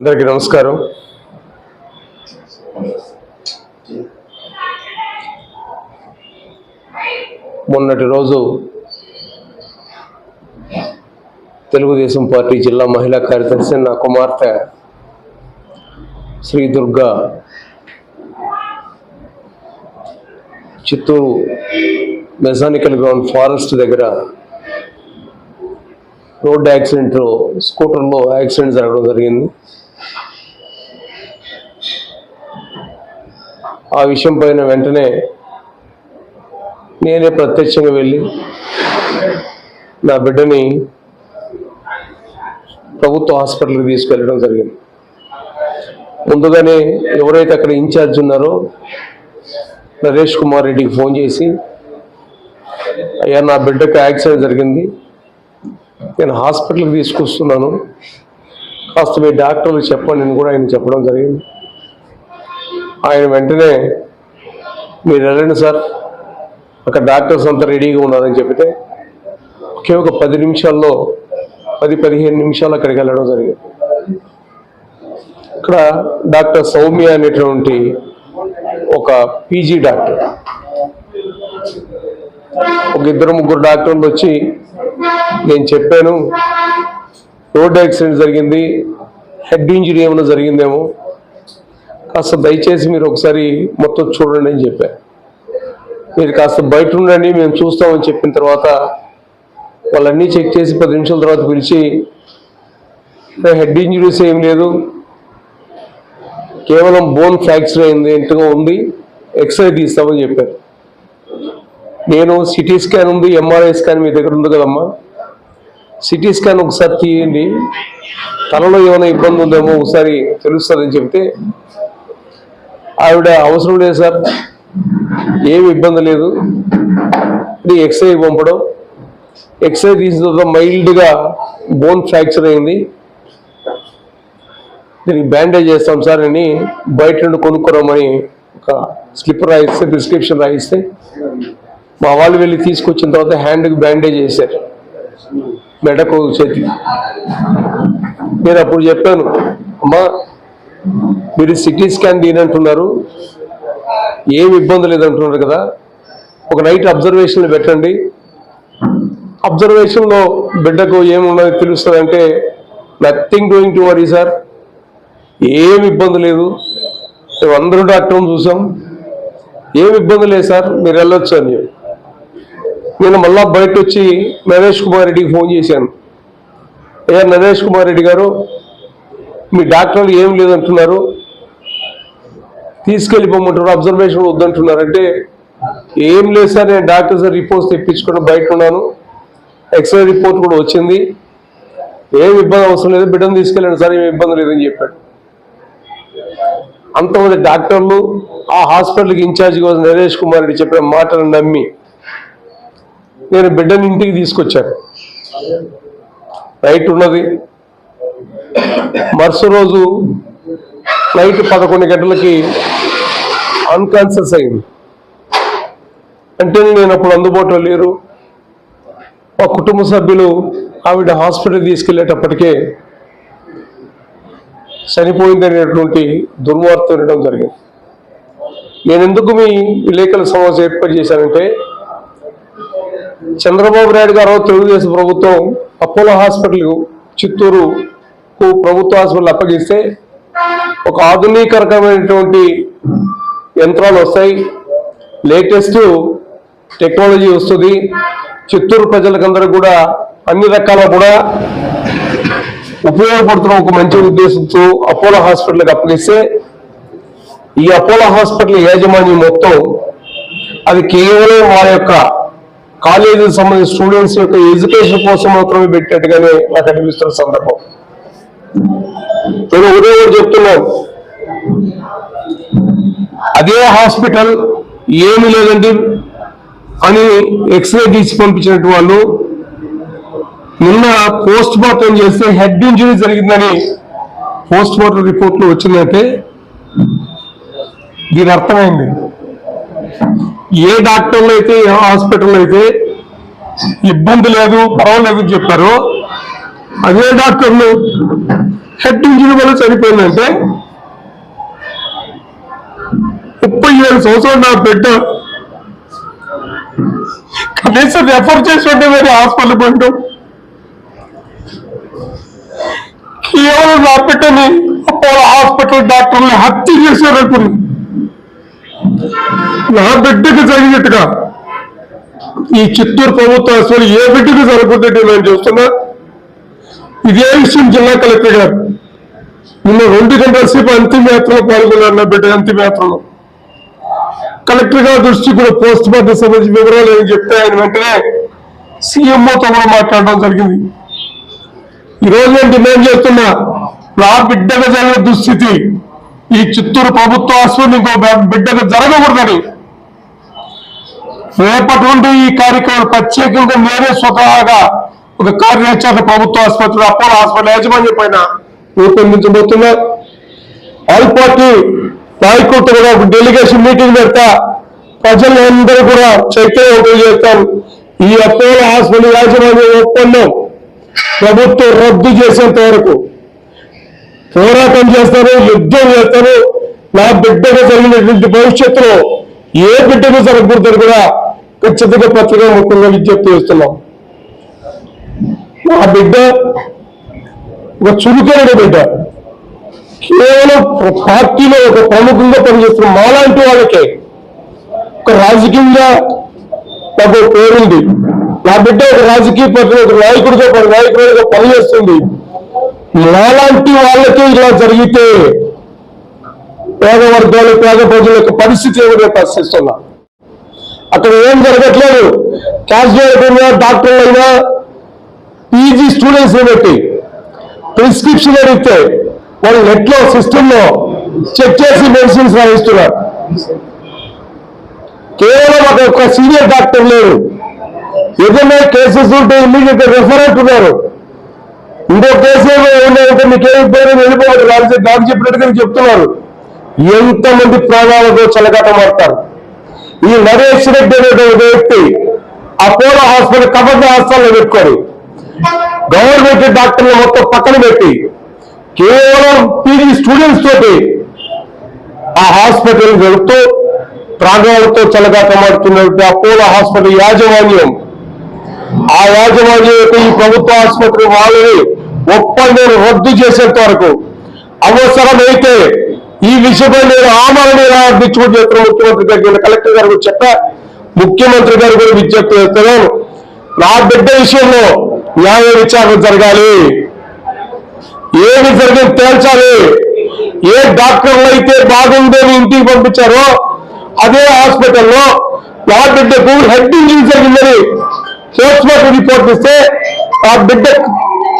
అందరికీ నమస్కారం. మొన్నటి రోజు తెలుగుదేశం పార్టీ జిల్లా మహిళా కార్యదర్శి నా కుమార్తె Sri Durga Chittoor mechanical ground forest దగ్గర రోడ్ యాక్సిడెంట్ స్కూటర్లో యాక్సిడెంట్ జరగడం జరిగింది. ఆ విషయం పైన వెంటనే నేనే ప్రత్యక్షంగా వెళ్ళి నా బిడ్డని ప్రభుత్వ హాస్పిటల్కి తీసుకెళ్ళడం జరిగింది. ముందుగానే ఎవరైతే అక్కడ ఇన్ఛార్జ్ ఉన్నారో నరేష్ కుమార్ రెడ్డికి ఫోన్ చేసి అయ్యా నా బిడ్డకు యాక్సిడెంట్ జరిగింది. నేను హాస్పిటల్కి తీసుకొస్తున్నాను. కాస్త మీ డాక్టర్లు చెప్పండి నేను కూడా ఆయన చెప్పడం జరిగింది. ఆయన వెంటనే మీరు వెళ్ళండి సార్. అక్కడ డాక్టర్స్ అంతా రెడీగా ఉన్నారని చెప్తే ఒకే ఒక పది నిమిషాల్లో పది పదిహేను నిమిషాలు అక్కడికి వెళ్ళడం జరిగింది. ఇక్కడ డాక్టర్ సౌమ్య అనేటువంటి ఒక పీజీ డాక్టర్. ఒక ఇద్దరు ముగ్గురు డాక్టర్లు వచ్చి నేను చెప్పాను రోడ్ యాక్సిడెంట్ జరిగింది హెడ్ ఇంజరీ ఏమైనా జరిగిందేమో కాస్త దయచేసి మీరు ఒకసారి మొత్తం చూడండి అని చెప్పారు మీరు కాస్త బయట ఉండండి మేము చూస్తామని చెప్పిన తర్వాత వాళ్ళన్నీ చెక్ చేసి పది నిమిషాల తర్వాత పిలిచి హెడ్ ఇంజరీస్ ఏం లేదు. కేవలం బోన్ ఫ్రాక్చర్ అయింది ఇంతగా ఉంది? ఎక్స్రే తీస్తామని చెప్పారు. నేను సిటీ స్కాన్ ఉంది ఎంఆర్ఐ స్కాన్ మీ దగ్గర ఉంది కదమ్మా. సిటీ స్కాన్ ఒకసారి తీయండి. తనలో ఏమైనా ఇబ్బంది ఉందేమో ఒకసారి తెలుస్తుందని చెప్తే ఆవిడ అవసరం లేదు సార్. ఏమి ఇబ్బంది లేదు. ఇది ఎక్స్రే పంపడం. ఎక్స్రే తీసిన తర్వాత మైల్డ్గా బోన్ ఫ్రాక్చర్ అయింది. దీనికి బ్యాండేజ్ చేస్తాం సార్ అని బయట నుండి కొనుక్కోరమని ఒక స్లిప్ రాయిస్తే ప్రిస్క్రిప్షన్ రాయిస్తే మా వాళ్ళు వెళ్ళి తీసుకొచ్చిన తర్వాత హ్యాండ్కి బ్యాండేజ్ చేశారు మెడకు చేతి నేను అప్పుడు చెప్పాను అమ్మా మీరు సిటీ స్కాన్ తీనంటున్నారు ఏమి ఇబ్బంది లేదంటున్నారు కదా. ఒక నైట్ అబ్జర్వేషన్ పెట్టండి. అబ్జర్వేషన్లో బిడ్డకు ఏమున్నది తెలుస్తుంది అంటే nothing doing to worry sir. ఏమి ఇబ్బంది లేదు. మేము అందరూ డాక్టర్ని చూసాం. ఏమి ఇబ్బంది లేదు సార్. మీరు వెళ్ళొచ్చు అని. నేను మళ్ళా బయట వచ్చి నరేష్ కుమార్ రెడ్డికి ఫోన్ చేశాను. అయ్యా నరేష్ కుమార్ రెడ్డి గారు మీ డాక్టర్లు ఏం లేదంటున్నారు? తీసుకెళ్ళిపోమంటారు అబ్జర్వేషన్ వద్దంటున్నారు. అంటే ఏం లేదు సార్ నేను డాక్టర్ సార్ రిపోర్ట్స్ తెప్పించుకుని బయట ఉన్నాను ఎక్స్రే రిపోర్ట్ కూడా వచ్చింది. ఏం ఇబ్బంది అవసరం లేదు బిడ్డను తీసుకెళ్ళండి సార్ ఏమి ఇబ్బంది లేదని చెప్పాడు. అంతమంది డాక్టర్లు ఆ హాస్పిటల్కి ఇన్ఛార్జిగా ఉన్న నరేష్ కుమార్ రెడ్డి చెప్పిన మాటలు నమ్మి నేను బిడ్డని ఇంటికి తీసుకొచ్చాను. రైట్ ఉన్నది. మరుస రోజు నైట్ పదకొండు గంటలకి అన్కాన్షియస్ అయింది. అంటే నేను అప్పుడు అందుబాటులో లేరు. మా కుటుంబ సభ్యులు ఆవిడ హాస్పిటల్ తీసుకెళ్ళేటప్పటికే చనిపోయింది అనేటువంటి దుర్వార్త వినడం జరిగింది. నేను ఎందుకు మీ విలేకరుల సమావేశం ఏర్పాటు చేశానంటే చంద్రబాబు నాయుడు గారు తెలుగుదేశం ప్రభుత్వం అపోలో హాస్పిటల్ చిత్తూరు ప్రభుత్వ హాస్పిటల్ అప్పగిస్తే ఒక ఆధునీకరకమైనటువంటి యంత్రాలు వస్తాయి. లేటెస్ట్ టెక్నాలజీ వస్తుంది. చిత్తూరు ప్రజలకందరూ కూడా అన్ని రకాల కూడా ఉపయోగపడుతున్న ఒక మంచి ఉద్దేశంతో అపోలో హాస్పిటల్కి అప్పగిస్తే ఈ అపోలో హాస్పిటల్ యాజమాన్యం మొత్తం అది కేవలం వారి యొక్క కాలేజీకి సంబంధించిన స్టూడెంట్స్ యొక్క ఎడ్యుకేషన్ కోసం మాత్రమే పెట్టినట్టుగానే నాకు అనిపిస్తున్న సందర్భం. నేను ఒకటే కూడా చెప్తున్నాను అదే హాస్పిటల్ ఏమి లేదండి. అని ఎక్స్రే తీసి పంపించినట్టు వాళ్ళు. నిన్న పోస్ట్ మార్టం చేస్తే హెడ్ ఇంజరీ జరిగిందని పోస్ట్ మార్టం రిపోర్ట్లో వచ్చిందంటే దీని అర్థమైంది. ఏ డాక్టర్లు అయితే ఏ హాస్పిటల్ అయితే ఇబ్బంది లేదు పర్వాలేదు అని చెప్పారో అదే డాక్టర్లు హెడ్ ఇంజరీ వల్ల చనిపోయిందంటే ముప్పై ఏడు సంవత్సరాలు నా బిడ్డ కనీసం రెఫర్ చేసి వేరే హాస్పిటల్ పండు కేవలం నా బిడ్డని అపోలో హాస్పిటల్ డాక్టర్ని హత్య చేశారనుకున్నాను నా బిడ్డకు జరిగినట్టుగా ఈ చిత్తూరు ప్రభుత్వం అసలు ఏ బిడ్డకు జరగకుంటే నేను చూస్తున్నా? ఇదే విషయం జిల్లా కలెక్టర్ గారు. నిన్న రెండు గంటల సేపు అంతిమయాత్రలో పాల్గొన్నారు నా బిడ్డ అంతిమయాత్రలో. కలెక్టర్ గారి దృష్టి కూడా పోస్ట్ మార్టం సంబంధించి వివరాలు ఏమి చెప్తే ఆయన వెంటనే సీఎంఓతో కూడా మాట్లాడడం జరిగింది. ఈ నేను డిమాండ్ చేస్తున్నా నా బిడ్డకు జరిగిన దుస్థితి ఈ చిత్తూరు ప్రభుత్వ ఆసుపత్రి ఇంకో బిడ్డకు జరగకూడదని. రేపటి నుండి ఈ కార్యక్రమం ప్రత్యేకంగా నేనే స్వతహాగా ఒక కార్యాచరణ ప్రభుత్వ ఆసుపత్రి అపోలో హాస్పిటల్ యాజమాన్యం పైన రూపొందించబోతున్నా ఆల్ పార్టీ నాయకులతో కూడా ఒక డెలిగేషన్ మీటింగ్ పెడతా ప్రజలందరూ కూడా చైతన్యవంతం చేస్తాను ఈ అపోలో హాస్పిటల్ యాజమాన్యం ఒప్పందం ప్రభుత్వం రద్దు చేసేంత వరకు పోరాటం చేస్తారు యుద్ధం చేస్తారు. నా బిడ్డకు జరిగినటువంటి భవిష్యత్తులో ఏ బిడ్డకు జరగకూడదని కూడా ఖచ్చితంగా పత్రికా ముఖ్యంగా విజ్ఞప్తి చేస్తున్నాం. ఆ బిడ్డ ఒక చురుకైన బిడ్డ. కేవలం పార్టీలో ఒక ప్రముఖంగా పనిచేస్తున్న మాలాంటి వాళ్ళకే ఒక రాజకీయంగా నాకు ఒక పేరుంది నా బిడ్డ ఒక రాజకీయ పార్టీలో ఒక నాయకుడిగా ఒక నాయకుడిగా పనిచేస్తుంది. నాలాంటి వాళ్ళకే ఇలా జరిగితే పేద వర్గాలు పేద ప్రజల యొక్క పరిస్థితి ఏమిటో ప్రశ్నిస్తున్నా. అక్కడ ఏం జరగట్లేదు. క్యాజువల్ అయినా డాక్టర్లు అయినా పీజీ స్టూడెంట్స్ పెట్టి ప్రిస్క్రిప్షన్ అడిగితే వాళ్ళు నెట్లో సిస్టంలో చెక్ చేసి మెడిసిన్స్ రాయిస్తున్నారు. కేవలం ఒక ఒక సీనియర్ డాక్టర్ లేరు. ఏదైనా కేసెస్ ఉంటే ఇమీడియట్ రెఫర్ అంటున్నారు ఇంకో కేసు ఏమైనా మీకేం పేరు వెళ్ళిపోవాలి. రాజు నాకు చెప్పినట్టుగా చెప్తున్నారు. ఎంతమంది ప్రాణాలతో చెలగాటమాడతారు ఈ నరేష్ రెడ్డి అనేటువంటి వ్యక్తి అపోలో హాస్పిటల్ కబడ్డీ హాస్పిటల్లో పెట్టుకొని గవర్నమెంట్ డాక్టర్లు మొత్తం పక్కన పెట్టి కేవలం పీజీ స్టూడెంట్స్ తోటి ఆ హాస్పిటల్ వెళుతూ ప్రాణాలతో చెలగాటమాడుతున్నటువంటి అపోలో హాస్పిటల్ యాజమాన్యం ఆ యాజమాన్యం యొక్క ఈ ప్రభుత్వ ఆసుపత్రి వాళ్ళని ఒప్పందం రద్దు చేసేంత వరకు అవసరమైతే ఈ విషయంలో నేను ఆమరణ నిరాదీక్ష చేస్తున్న ముఖ్యమంత్రి గారికి కలెక్టర్ గారు చెప్ప. చెప్పా ముఖ్యమంత్రి గారు కూడా విజ్ఞప్తి చేస్తున్నాను నా బిడ్డ విషయంలో న్యాయ విచారణ జరగాలి. ఏమి జరిగింది తేల్చాలి. ఏ డాక్టర్లు అయితే బాగుందని ఇంటికి పంపించారో అదే హాస్పిటల్లో నా బిడ్డకు హెడ్ ఇంజరీ జరిగిందని పోస్ట్ మార్టం రిపోర్ట్ ఇస్తే ఆ బిడ్డ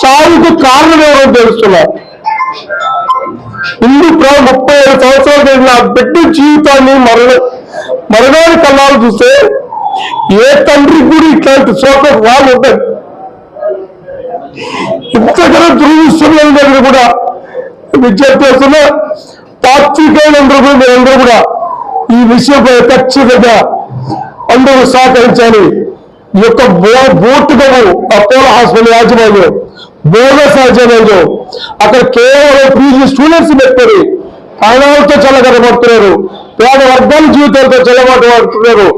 సాగుకు కారణం ఎవరో తెలుస్తున్నారు. ఇన్ని ముప్పై ఏడు సంవత్సరాలు జరిగిన ఆ బిడ్డ జీవితాన్ని మరణ మరణాన్ని కళ్ళాలు చూస్తే ఏ తండ్రి కూడా ఇట్లాంటి శోకం వాళ్ళు ఉంటుంది ఇంతకన్నా దురదృష్టమైన కూడా విజ్ఞప్తి పాత్రికేయులందరూ కూడా మీరందరూ కూడా ఈ విషయంపై ఖచ్చితంగా అందరూ సహకరించాలి. ఈ యొక్క బో- అపోలో హాస్పిటల్ యాజమాన్యం బోనస్ యాజమాన్యం అక్కడ కేవలం పీజీ స్టూడెంట్స్ పెట్టారు ప్రాణాలతో చల్లగడబడుతున్నారు పేద వర్గాల జీవితాలతో చల్లబాటు పడుతున్నారు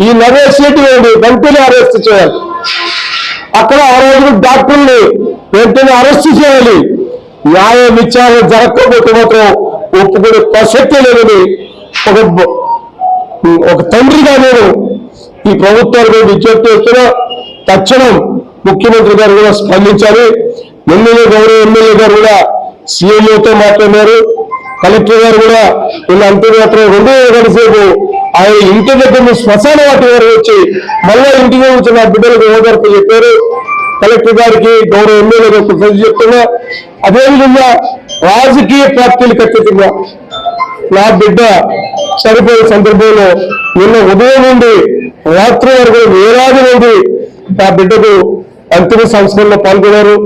ఈ నరేష్ రెడ్డి గారిని వెంటనే అరెస్ట్ చేయాలి. అక్కడ ఆ రోజు డాక్టర్ని వెంటనే అరెస్ట్ చేయాలి. న్యాయ విచారణ జరగకపోతే మాత్రం ఒప్పుకునే ప్రసక్తే లేదని ఒక ఒక తండ్రిగా నేను ఈ ప్రభుత్వానికి విజ్ఞప్తి చేస్తున్నా. తక్షణం ముఖ్యమంత్రి గారు కూడా స్పందించాలి. ఎమ్మెల్యే గౌరవ ఎమ్మెల్యే గారు కూడా సీఎంఓతో మాట్లాడినారు కలెక్టర్ గారు కూడా వీళ్ళ అంతర్గతం రెండో గంట ఆయన ఇంటి దగ్గర శ్మశాన వాటి వారు వచ్చి మళ్ళా ఇంటికి వచ్చిన నా బిడ్డలకు ఓదార్పు చెప్పారు. కలెక్టర్ గారికి గౌరవ ఎమ్మెల్యే గారికి కృతజ్ఞతలు చెప్తున్నా. అదేవిధంగా రాజకీయ పార్టీలు ఖచ్చితంగా నా బిడ్డ చనిపోయిన సందర్భంలో నిన్న ఉదయం నుండి రాత్రి వరకు వేలాది మంది నా బిడ్డకు అంతిమ సంస్కరణలో పాల్గొన్నారు.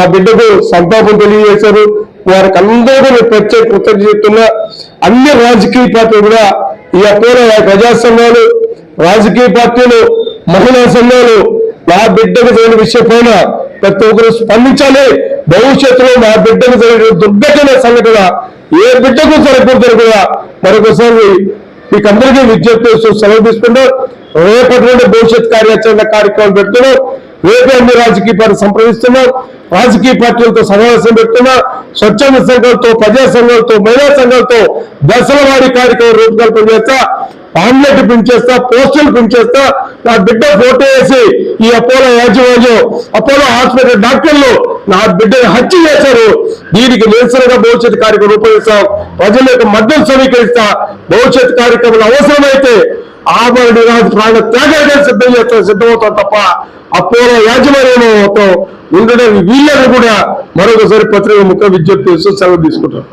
ఆ బిడ్డకు సంతాపం తెలియజేశారు. వారికి అందరూ నేను ప్రత్యేక కృతజ్ఞత చెప్తున్నా. అన్ని రాజకీయ పార్టీలు కూడా ఈ అపోలో ప్రజా సంఘాలు రాజకీయ పార్టీలు మహిళా సంఘాలు నా బిడ్డకు జరిగిన విషయం పైన ప్రతి ఒక్కరు స్పందించాలి. భవిష్యత్తులో నా బిడ్డకు జరిగిన దుర్ఘటన సంఘటన ఏ బిడ్డకు జరగకూడదని కూడా మరొకసారి మీకు అందరికీ విజ్ఞప్తి చేస్తూ సెలవు తీసుకుంటూ రేపటి నుండి భవిష్యత్ కార్యాచరణ కార్యక్రమం పెడుతున్నాం. రేపే అన్ని రాజకీయ పార్టీ సంప్రదిస్తున్నాం. రాజకీయ పార్టీలతో సమావేశం పెడుతున్నాం. స్వచ్ఛంద సంఘాలతో ప్రజా సంఘాలతో మహిళా సంఘాలతో దశల వారి కార్యక్రమం రూపకల్పన చేస్తా ఆమ్లెట్ పెంచేస్తా పోస్టులు పెంచేస్తా నా బిడ్డ ఫోటో వేసి ఈ అపోలో యాజమాన్యం అపోలో హాస్పిటల్ డాక్టర్లు నా బిడ్డని హత్య చేశారు. దీనికి నిరసనగా భవిష్యత్ కార్యక్రమం రూపొందిస్తాం. ప్రజల యొక్క మద్దతు సమీకరిస్తా భవిష్యత్ కార్యక్రమాలు అవసరమైతే ఆభరణ ప్రాణ త్యాగాన్ని సిద్ధం చేస్తాం సిద్ధమవుతాం తప్ప అపోలో యాజమాన్యం మొత్తం ఉండడం వీళ్ళని కూడా మరొకసారి పత్రిక ముఖ విజ్ఞప్తి చేస్తూ సెలవు తీసుకుంటాం